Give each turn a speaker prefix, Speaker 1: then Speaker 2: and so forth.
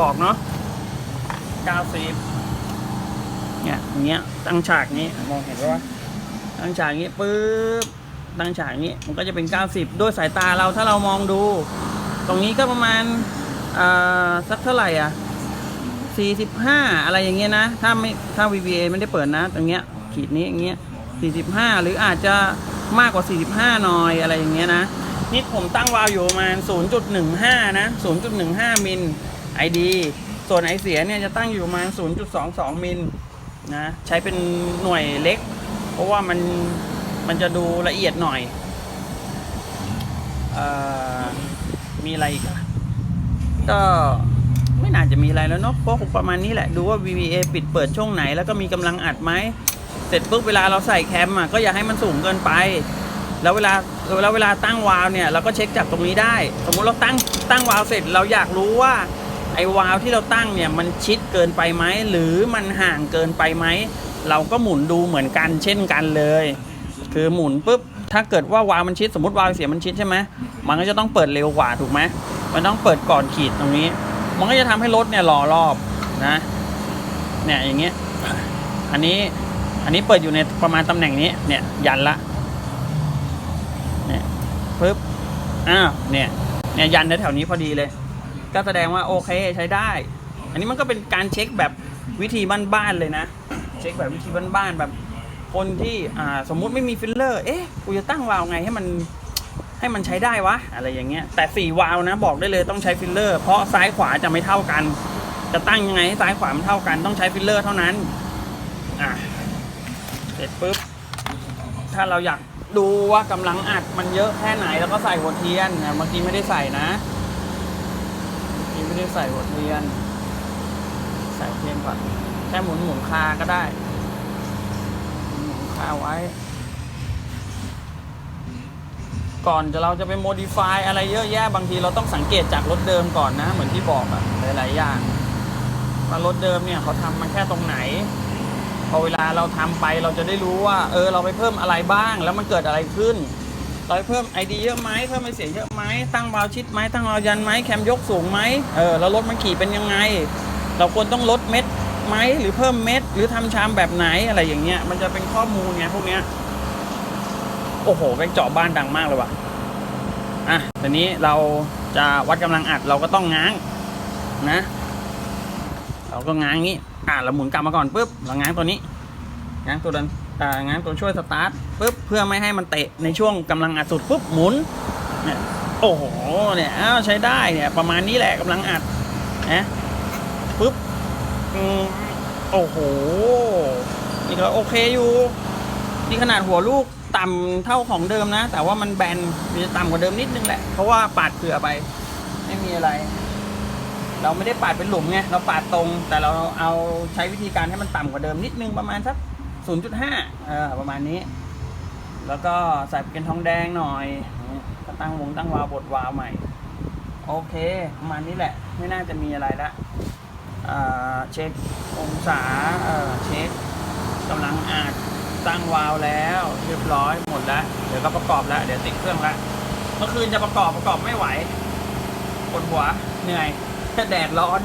Speaker 1: บอกเนาะเก้าสิบเนี่ยอย่างเงี้ยตั้งฉากนี้มองเห็นปะวะตั้งฉากนี้ปุ๊บตั้งฉากนี้มันก็จะเป็นเก้าสิบด้วยสายตาเราถ้าเรามองดู ตรงนี้ก็ประมาณอ่าสักเท่าไหร่อะสี่สิบห้าอะไรอย่างเงี้ยนะ ถ้าไม่ถ้า VBA ไม่ได้เปิดนะ ตรงเนี้ยขีดนี้อย่างเงี้ยสี่สิบห้าหรืออาจจะมากกว่าสี่สิบห้าหน่อยอะไรอย่างเงี้ยนะ นี่ผมตั้งวาล์วอยู่ประมาณ 0.15 นะ 0.15 มิล ID ส่วนไอเสียเนี่ยจะตั้งอยู่ประมาณ 0.22 มิลนะใช้เป็นหน่วยเล็ก เพราะว่ามันมันจะดูละเอียดหน่อยออมีอะไรอีกอะก็ไม่น่าจะมีอะไรแล้วเนาะก็คงประมาณนี้แหละดูว่า VVA ปิดเปิดช่วงไหน แล้วก็มีกำลังอัดไหมเสร็จปุ๊บเวลาเราใส่แคมอะก็อย่าให้มันสูงเกินไป แล้วเวลาแล้วเวลาตั้งวาล์วเนี่ยเราก็เช็คจากตรงนี้ได้ สมมุติเราตั้งตั้งวาล์วเสร็จเราอยากรู้ว่า ไอ้วาล์วที่เราตั้งเนี่ยมันชิดเกินไปไหมหรือมันห่างเกินไปไหม เราก็หมุนดูเหมือนกันเช่นกันเลย คือหมุนปุ๊บถ้าเกิดว่าวาล์วมันชิดสมมติวาล์วเสียมันชิดใช่ไหมมันก็จะต้องเปิดเร็วกว่าถูกไหมมันต้องเปิดก่อนขีดตรงนี้ มันก็จะทำให้รถเนี่ยหล่อรอบนะเนี่ยอย่างเงี้ยอันนี้อันนี้เปิดอยู่ในประมาณตำแหน่งนี้เนี่ยยันละเนี่ยปึ๊บอ้าวเนี่ยเนี่ยยันแถวนี้พอดีเลย ก็แสดงว่าโอเคใช้ได้ อันนี้มันก็เป็นการเช็คแบบวิธีบ้านๆเลยนะ เช็คแบบวิธีบ้านๆแบบคนที่อ่าสมมุติไม่มีฟิลเลอร์ เอ๊ะ กูจะตั้งวาล์วไงให้มันให้มันใช้ได้วะ อะไรอย่างเงี้ย แต่สี่วาล์วนะบอกได้เลยต้องใช้ฟิลเลอร์ เพราะซ้ายขวาจะไม่เท่ากัน จะตั้งยังไงให้ซ้ายขวามันเท่ากันต้องใช้ฟิลเลอร์เท่านั้น อะ เสร็จปุ๊บ ถ้าเราอยากดูว่ากำลังอัดมันเยอะแค่ไหนแล้วก็ใส่หัวเทียนนะเมื่อกี้ไม่ได้ใส่นะี้ไม่ได้ใส่หัวเทียน ใส่เทียนก่อนแค่หมุนหมุนคาก็ได้ หมุนคาไว้ ก่อนจะเราจะไปโมดิฟายอะไรเยอะแยะบางทีเราต้องสังเกตจากรถเดิมก่อนนะ เหมือนที่บอกอะหลายๆอย่างว่ารถเดิมเนี่ยเขาทำมันแค่ตรงไหนพอเวลาเราทำไปเราจะได้รู้ว่า เออเราไปเพิ่มอะไรบ้าง แล้วมันเกิดอะไรขึ้น เราเพิ่มไอดีเยอะไหมเพิ่มไอเสียเยอะไหมตั้งวาวชิดไหมตั้งวาวยันไหมแคมยกสูงไหมเออแล้วรถมันขี่เป็นยังไง เราควรต้องลดเม็ดไหมหรือเพิ่มเม็ดหรือทำชามแบบไหนอะไรอย่างเงี้ยมันจะเป็นข้อมูลไงพวกเนี้ยโอ้โหแม่งเจาะบ้านดังมากเลยว่ะอะทีนี้เราจะวัดกำลังอัดเราก็ต้องง้างนะ เราก็ง้างงี้ อ่าเราหมุนกลับมาก่อนปุ๊บเราง้างตัวนี้ง้างตัวดัน อ่าง้างตัวช่วยสตาร์ทปุ๊บเพื่อไม่ให้มันเตะในช่วงกำลังอัดสุดปุ๊บหมุนเนี่ยโอ้โหเนี่ยอ้าวใช้ได้เนี่ยประมาณนี้แหละกำลังอัดนะปุ๊บอืมโอ้โหนี่ก็โอเคอยู่นี่ขนาดหัวลูกต่ำเท่าของเดิมนะ แต่ว่ามันแบนมันจะต่ำกว่าเดิมนิดนึงแหละ เพราะว่าปาดเผื่อไป ไม่มีอะไร เราไม่ได้ปาดเป็นหลุมไงเราปาดตรง แต่เราเอาใช้วิธีการให้มันต่ำกว่าเดิมนิดนึงประมาณสัก 0.5เออประมาณนี้ แล้วก็ใส่เป็นทองแดงหน่อยก็ตั้งวงตั้งวาล์วบดวาล์วใหม่ โอเค ประมาณนี้แหละ ไม่น่าจะมีอะไรละอ่าเช็คองศาเออเช็คกำลังอาดตั้งวาล์วแล้ว เรียบร้อยหมดแล้ว เดี๋ยวก็ประกอบแล้ว เดี๋ยวติดเครื่องแล้วเมื่อคืนจะประกอบประกอบไม่ไหวปวดหัวเหนื่อยแดดร้อน